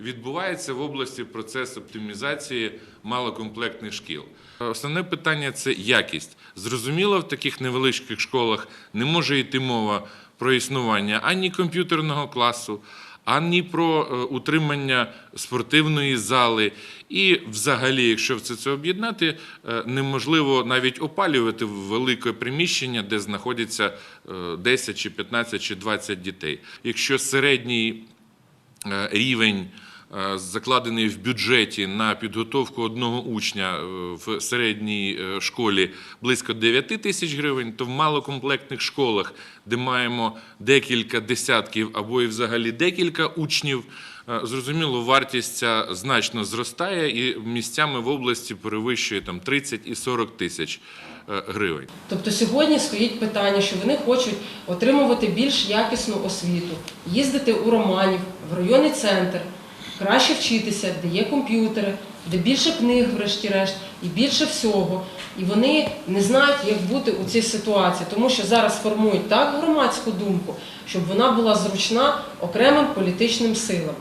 відбувається в області процес оптимізації малокомплектних шкіл. Основне питання це якість. Зрозуміло, в таких невеличких школах не може йти мова про існування ані комп'ютерного класу, ані про е, утримання спортивної зали. І, взагалі, якщо все це об'єднати, е, неможливо навіть опалювати велике приміщення, де знаходяться е, 10 чи 15 чи 20 дітей. Якщо середній е, рівень е, закладений в бюджеті на підготовку одного учня е, в середній е, школі близько 9 тисяч гривень, то в малокомплектних школах, де маємо декілька десятків або і взагалі декілька учнів, е, зрозуміло, вартість ця значно зростає і місцями в області перевищує там 30 і 40 тисяч е, гривень. Тобто сьогодні стоїть питання, що вони хочуть отримувати більш якісну освіту, їздити у Романів, в районний центр, краще вчитися, де є комп'ютери, де більше книг, врешті-решт, і більше всього. І вони не знають, як бути у цій ситуації, тому що зараз формують так громадську думку, щоб вона була зручна окремим політичним силам.